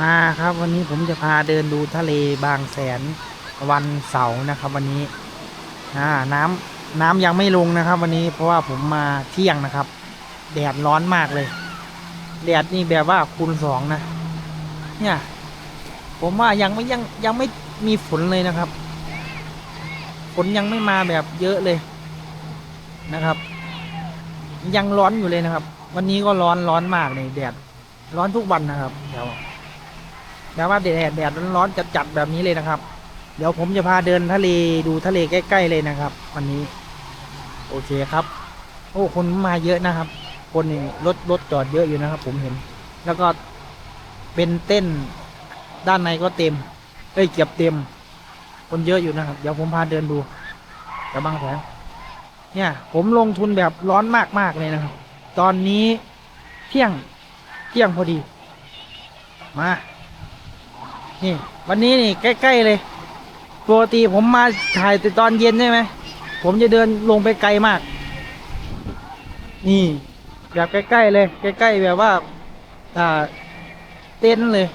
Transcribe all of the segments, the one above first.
มาครับวันนี้ผมจะพาเดินดูทะเลบางแสนวันเสาร์นะครับ วันนี้อ่าน้ำน้ำยังไม่ลงนะครับ วันนี้เพราะว่าผมมาเที่ยงนะครับ แดดร้อนมากเลยแดดนี่แบบว่าคูณสองนะ เนี่ย ผมว่ายังไม่ยังยังไม่มีฝนเลยนะครับฝนยังไม่มาแบบเยอะเลยนะครับ ยังร้อนอยู่เลยนะครับ วันนี้ก็ร้อนร้อนมากเลยแดดร้อนทุกวันนะครับเดี๋ยว แต่ว่าแดดแดดร้อนจัดจัดๆแบบนี้เลยนะครับ เดี๋ยวผมจะพาเดินทะเลดูทะเลใกล้ ๆเลยนะครับ วันนี้ โอเคครับ โอ้คนมาเยอะนะครับ คนนี่รถรถจอดเยอะอยู่นะครับ ผมเห็น แล้วก็เป็นเต้นด้านในก็เต็มเอ้ยเก็บเต็ม คนเยอะอยู่นะครับ เดี๋ยวผมพาเดินดูจะบางแผนเนี่ย ผมลงทุนแบบร้อนมากๆเลยนะครับ ตอนนี้เที่ยงเที่ยงพอดี มา นี่ วันนี้นี่ใกล้ ๆ เลยปกติผมมาถ่ายแต่ตอนเย็นใช่ไหม ผมจะเดินลงไปไกลมาก นี่ แบบใกล้ ๆ เลย ใกล้ ๆ แบบว่า อ่า เต้นเลย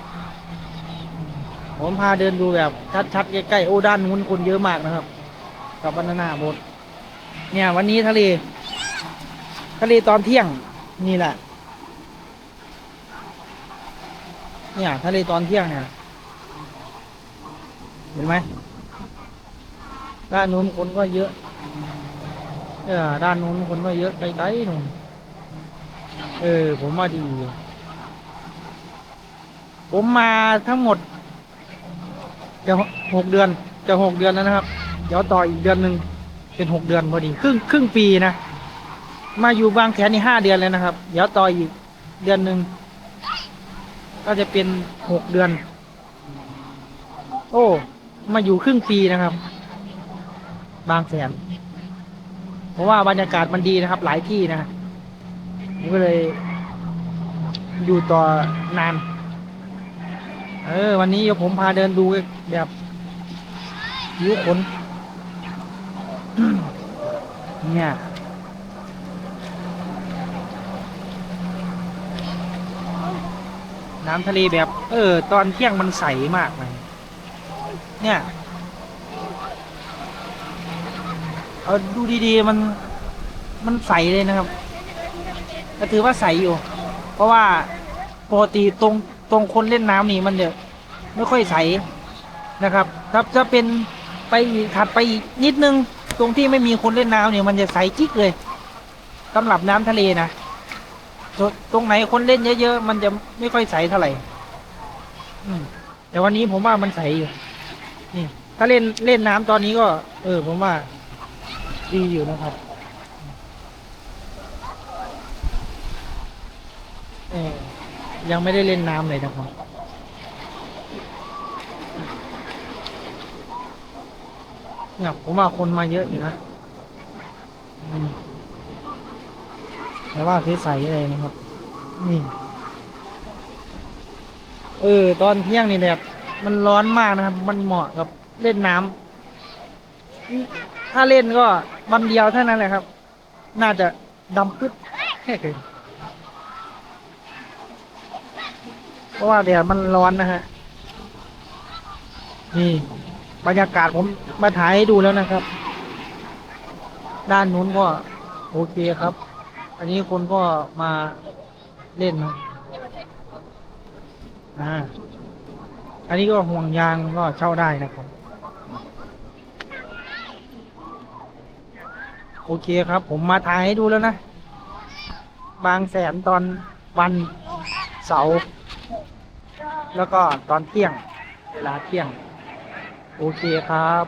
ผมพาเดินดูแบบ ชัดๆ ใกล้ ๆ โอ้ด้านนู้นคนเยอะมากนะครับ กับบานาน่าบดเนี่ย วันนี้ทะเล ทะเลตอนเที่ยง นี่แหละ เนี่ย ทะเลตอนเที่ยงเนี่ย เห็นไหมด้านนู้นคนก็เยอะเออด้านนู้นคนก็เยอะไกลๆนู่นเออ ผมว่าดี ผมมาทั้งหมด จะหกเดือน จะหกเดือนแล้วนะครับ เดี๋ยวต่ออีกเดือนหนึ่งเป็นหกเดือนพอดีครึ่งครึ่งปีนะมาอยู่บางแสนนี่ห้าเดือนแล้วนะครับ เดี๋ยวต่ออีกเดือนหนึ่งก็จะเป็นหกเดือน โอ้ มาอยู่ครึ่งปีนะครับ บางแสน เพราะว่าบรรยากาศมันดีนะครับ หลายที่นะผมก็เลย อยู่ต่อนาน เออ วันนี้เดี๋ยผมพาเดินดูแบบยิ้วขนเนี่ยน้ำทะเลแบบ เออ ตอนเที่ยงมันใสมากเลย เนี่ย เอาดูดีๆมันมันใสเลยนะครับก็ถือว่าใสอยู่ เพราะว่าปกติตรงตรงคนเล่นน้ำนี่มันเดี๋ยวไม่ค่อยใสนะครับถ้าจะเป็นไปถัดไปอีกนิดนึงตรงที่ไม่มีคนเล่นน้ำเนี่ยมันจะใสจิ๊กเลยสำหรับน้ำทะเลนะตรงตรงไหนคนเล่นเยอะๆมันจะไม่ค่อยใสเท่าไหร่แต่วันนี้ผมว่ามันใสอยู่ นี่ ถ้าเล่นเล่นน้ำตอนนี้ก็ เออ ผมว่า ดีอยู่นะครับเออยังไม่ได้เล่นน้ำเลยนะครับเนี่ยผมว่าคนมาเยอะอยู่นะอืมแต่ว่าใสๆเลยนะครับ นี่ เออ ตอนเที่ยงนี่แบบ มันร้อนมากนะครับ มันเหมาะกับเล่นน้ำถ้าเล่นก็วันเดียวเท่านั้นแหละครับ น่าจะดำปึ๊ดเพราะว่าแดดมันร้อนนะฮะ นี่บรรยากาศผมมาถ่ายให้ดูแล้วนะครับ ด้านนู้นก็โอเคครับ อันนี้คนก็มาเล่นนะอ่า อันนี้ก็ห่วงยางก็เช่าได้นะครับ โอเคครับ ผมมาถ่ายให้ดูแล้วนะ บางแสนตอนวันเสาร์แล้วก็ตอนเที่ยง เวลาเที่ยง โอเคครับ